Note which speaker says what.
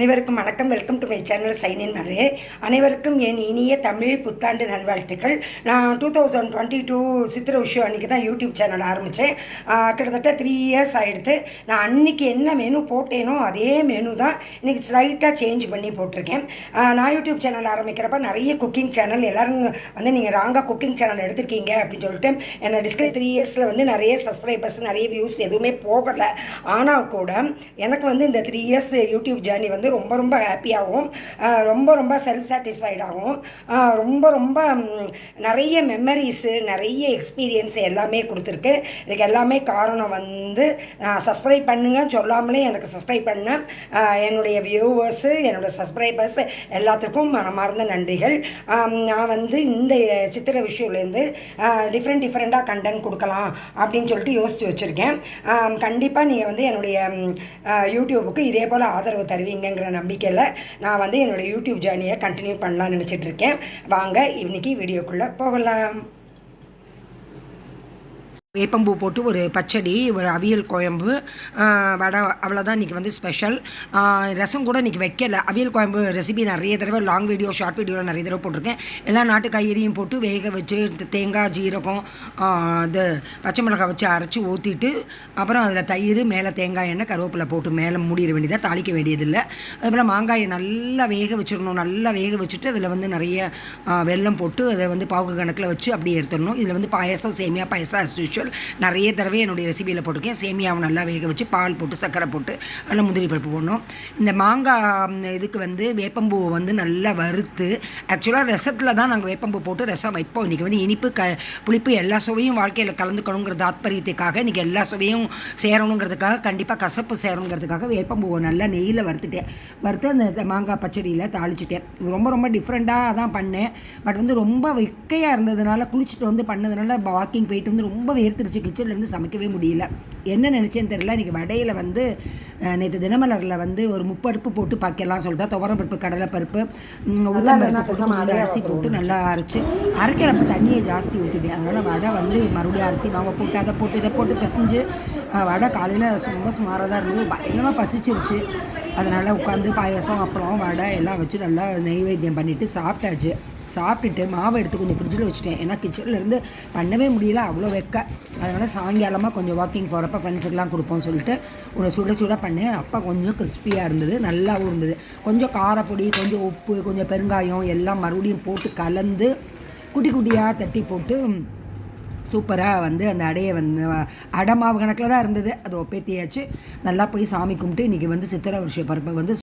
Speaker 1: அனைவருக்கும் வணக்கம். Welcome to my channel சைனின் மகளே அனைவருக்கும் என் இனிய தமிழ் புத்தாண்டு நல்வாழ்த்துக்கள். நான் டூ தௌசண்ட் டுவெண்ட்டி டூ சித்திர விஷயம் அன்றைக்கி தான் யூடியூப் சேனல் ஆரம்பித்தேன் கிட்டத்தட்ட த்ரீ இயர்ஸ் ஆகிடுது நான் அன்றைக்கி என்ன மெனு போட்டேனோ அதே மெனு தான் இன்றைக்கி ஸ்லைட்டாக சேஞ்ச் பண்ணி போட்டிருக்கேன். நான் யூடியூப் சேனல் ஆரம்பிக்கிறப்ப நிறைய குக்கிங் சேனல் எல்லோரும் வந்து நீங்கள் ராங்காக குக்கிங் சேனல் எடுத்திருக்கீங்க அப்படின்னு சொல்லிட்டு என்னை டிஸ்கிரி த்ரீ இயர்ஸில் வந்து நிறைய சப்ஸ்கிரைபர்ஸ் நிறைய வியூஸ் எதுவுமே போகலை. ஆனால் கூட எனக்கு வந்து இந்த த்ரீ இயர்ஸ் யூடியூப் ஜேர்னி வந்து ரொம்ப ரொம்ப ஹாப்பியாகவும் ரொம்ப ரொம்ப செல்ஃப் சாட்டிஸ்ஃபைடாகவும் ரொம்ப ரொம்ப நிறைய மெமரிஸு நிறைய எக்ஸ்பீரியன்ஸ் எல்லாமே கொடுத்துருக்கு. இதுக்கு எல்லாமே காரணம் வந்து நான் சப்ஸ்கிரைப் பண்ணுங்கன்னு சொல்லாமலே எனக்கு சப்ஸ்கிரைப் பண்ண என்னுடைய வியூவர்ஸு என்னோடய சப்ஸ்கிரைபர்ஸ் எல்லாத்துக்கும் மனமார்ந்த நன்றிகள். நான் வந்து இந்த சித்திர விஷயம்லேருந்து டிஃப்ரெண்ட் டிஃப்ரெண்ட்டாக கண்டென்ட் கொடுக்கலாம் அப்படின்னு சொல்லிட்டு யோசித்து வச்சுருக்கேன். கண்டிப்பாக நீங்கள் வந்து என்னுடைய யூடியூபுக்கு இதே போல் ஆதரவு தருவீங்க அப்படிங்கிற நம்பிக்கையில் நான் வந்து என்னோடய யூடியூப் ஜேர்னியை கண்டினியூ பண்ணலாம்னு நினச்சிட்ருக்கேன் வாங்க இன்றைக்கி வீடியோக்குள்ளே போகலாம். வேப்பம்பூ போட்டு ஒரு பச்சடி ஒரு அவியல் குழம்பு வடை அவ்வளோதான் இன்றைக்கி வந்து ஸ்பெஷல் ரசம் கூட இன்றைக்கி வைக்கல. அவியல் குழம்பு ரெசிபி நிறைய தடவை லாங் வீடியோ ஷார்ட் வீடியோவில் நிறைய தடவை போட்டிருக்கேன். எல்லா நாட்டு காய்கறியும் போட்டு வேக வச்சு இந்த தேங்காய் ஜீரகம் இது பச்சை மிளகாய் வச்சு அரைச்சி ஊற்றிட்டு அப்புறம் அதில் தயிர் மேலே தேங்காய் எண்ணெய் கருவேப்பிலை போட்டு மேலே மூடிட வேண்டியதாக தாளிக்க வேண்டியதில்லை. அதுபோல் மாங்காயை நல்லா வேக வச்சிடணும். நல்லா வேக வச்சுட்டு அதில் வந்து நிறைய வெல்லம் போட்டு அதை வந்து பாவு கணக்கில் வச்சு அப்படியே எடுத்துடணும். இதில் வந்து பாயசம் சேமியா பாயசம் as நிறைய தடவை என்னுடைய ரெசிபியில் போட்டிருக்கேன். சேமியாவை நல்லா வேக வச்சு பால் போட்டு சர்க்கரை போட்டு நல்லா முந்திரி பருப்பு போடணும். இந்த மாங்காய் இதுக்கு வந்து வேப்பம்பூவை வந்து நல்லா வறுத்து ஆக்சுவலாக ரசத்தில் தான் நாங்கள் வேப்பம்பூ போட்டு ரசம் வைப்போம். இன்றைக்கி வந்து இனிப்பு க புளிப்பு எல்லா சுவையும் வாழ்க்கையில் கலந்துக்கணுங்கிற தாத்பரியத்துக்காக இன்றைக்கி எல்லா சுவையும் சேரணுங்கிறதுக்காக கண்டிப்பாக கசப்பு சேரணுங்கிறதுக்காக வேப்பம்பூவை நல்லா நெய்யில் வறுத்துட்டேன். வறுத்து அந்த மாங்காய் பச்சடியில் தாளிச்சிட்டேன். ரொம்ப ரொம்ப டிஃப்ரெண்ட்டாக தான் பண்ணேன். பட் வந்து ரொம்ப வெக்கையாக இருந்ததுனால குளிச்சுட்டு வந்து பண்ணதுனால வாக்கிங் போயிட்டு வந்து ரொம்ப வேர்த்துருச்சு கிச்சன்லேருந்து சமைக்கவே முடியல. என்ன நினச்சேன்னு தெரியல. இன்றைக்கி வடையில் வந்து நேற்று தினமலரில் வந்து ஒரு முப்பருப்பு போட்டு பார்க்கலாம் சொல்லிட்டா துவரம் பருப்பு கடலைப்பருப்பு போட்டு மாடு அரிசி போட்டு நல்லா அரைச்சி. அரைக்கிறப்ப தண்ணியை ஜாஸ்தி ஊற்றிட்டேன் அதனால் வடை வந்து மறுபடியும் அரிசி மாவை போட்டு அதை போட்டு இதை போட்டு பிசைஞ்சு வடை காலையில் ரொம்ப சுமாராக தான் இருந்தது. பயங்கரமாக பசிச்சிருச்சு. அதனால் உட்காந்து பாயசம் அப்பளம் வடை எல்லாம் வச்சு நல்லா நெய்வேத்தியம் பண்ணிவிட்டு சாப்பிட்டாச்சு. சாப்பிட்டுட்டு மாவை எடுத்து கொஞ்சம் ஃப்ரிட்ஜில் வச்சுட்டேன். ஏன்னா கிச்சனில் இருந்து பண்ணவே முடியல அவ்வளோ வெக்க. அதனால் சாயங்காலமாக கொஞ்சம் வாக்கிங் போகிறப்ப ஃப்ரெண்ட்ஸுக்கெலாம் கொடுப்போம் சொல்லிட்டு ஒரு சுட சுட பண்ணேன். அப்பா கொஞ்சம் கிறிஸ்பியாக இருந்தது நல்லாவும் இருந்தது. கொஞ்சம் காரப்பொடி கொஞ்சம் உப்பு கொஞ்சம் பெருங்காயம் எல்லாம் மறுபடியும் போட்டு கலந்து குட்டி குட்டியாக தட்டி போட்டு சூப்பராக வந்து அந்த அடையை வந்து அடை மாவு கணக்கில் தான் இருந்தது. அது ஒப்பேத்தியாச்சு. நல்லா போய் சாமி கும்பிட்டு இன்றைக்கி வந்து சித்திரை வருஷ பருப்பை வந்து